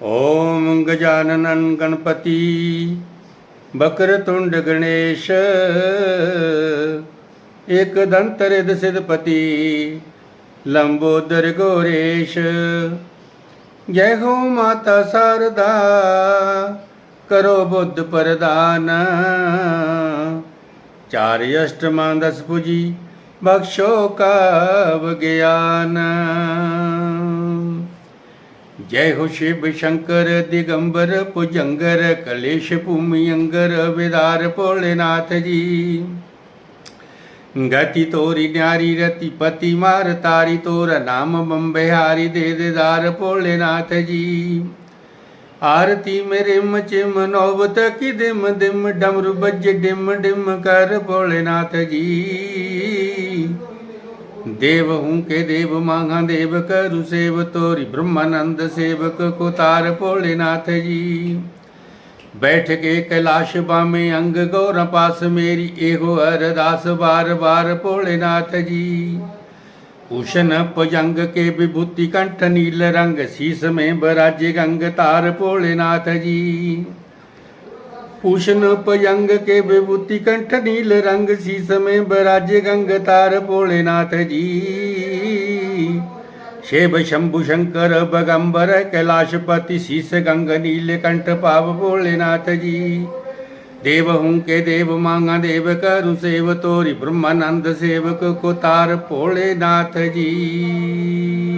ਓਮ ਗਜਾਨਨੰ ਗਣਪਤੀ ਬਕਰਤੁੰਡ ਗਣੇਸ਼ ਇਕ ਦੰਤ ਰਿਦ ਸਿਧਪਤੀ ਲੰਬੋਦਰ ਗੋਰੇਸ਼ ਜੈ ਹੋ ਮਾਤਾ ਸਰਦਾ ਕਰੋ ਬੁੱਧ ਪ੍ਰਦਾਨ ਚਾਰ ਅਸ਼ਟਮਾਂ ਦਸ ਪੁਜੀ ਬਖਸ਼ੋ ਕਾ ਗਿਆਨ ਜੈ ਹੋ ਸ਼ਿਵ ਸ਼ੰਕਰ, ਦਿਗੰਬਰ ਭੁਜੰਗਰ, ਕਲੇਸ਼ ਭੂਮੀ ਅੰਗਰ ਵਿਦਾਰ ਭੋਲੇਨਾਥ ਜੀ। ਗਤੀ ਤੋਰੀ ਨਿਆਰੀ, ਰਤੀ ਪਤੀ ਮਾਰ ਤਾਰੀ ਤੋਰ, ਨਾਮ ਬੰਬਿਹਾਰੀ, ਦੇ ਦੇਦਾਰ ਭੋਲੇਨਾਥ ਜੀ। ਆਰਤੀ ਮੇਰੇ ਮਚਿਮ ਨੋਬਤ ਕੀ ਦਿਮ ਦਿਮ ਡਮਰੂ ਬੱਜ ਡਿਮ ਡਿਮ ਕਰ ਭੋਲੇਨਾਥ ਜੀ। ਦੇਵ ਹੂੰ ਕੇ ਦੇਵ ਮਾਂਗਾ ਦੇਵ ਕਰੁ ਸੇਵ ਤੋਰੀ ਬ੍ਰਹਮਾਨੰਦ ਸੇਵਕ ਕੋ ਤਾਰ ਭੋਲੇਨਾਥ ਜੀ। ਬੈਠ ਕੇ ਕੈਲਾਸ਼ ਬਾਮੇ ਅੰਗ ਗੌਰ ਪਾਸ ਮੇਰੀ ਇਹੋ ਅਰਦਾਸ ਬਾਰ ਬਾਰ ਭੋਲੇਨਾਥ ਜੀ। ਉਸ਼ਨ ਭੁਜੰਗ ਕੇ ਵਿਭੂਤੀ ਕੰਠ ਨੀਲ ਰੰਗ ਸੀਸ ਮੇ ਬਰਾਜੇ ਗੰਗ ਤਾਰ ਭੋਲੇਨਾਥ ਜੀ। ਉਸ਼ਨ ਭੁਜੰਗ ਕੇ ਵਿਭੂਤੀ ਕੰਠ ਨੀਲ ਰੰਗ ਸੀਸ ਮੇ ਬਰਾਜੇ ਗੰਗ ਤਾਰ ਭੋਲੇਨਾਥ ਜੀ। ਸ਼ਿਵ ਸ਼ੰਭੂ ਸ਼ੰਕਰ ਬਗੰਬਰ ਕੈਲਾਸ਼ਪਤੀ ਸੀਸ ਗੰਗ ਨੀਲ ਕੰਠ ਭਾਵ ਭੋਲੇਨਾਥ ਜੀ। ਦੇਵ ਹੂੰ ਕੇ ਦੇਵ ਮਾਂਗਾ ਦੇਵ ਕਰੁ ਸੇਵ ਤੋਰੀ ਬ੍ਰਹਮਾਨੰਦ ਸੇਵਕ ਕੋ ਤਾਰ ਭੋਲੇਨਾਥ ਜੀ।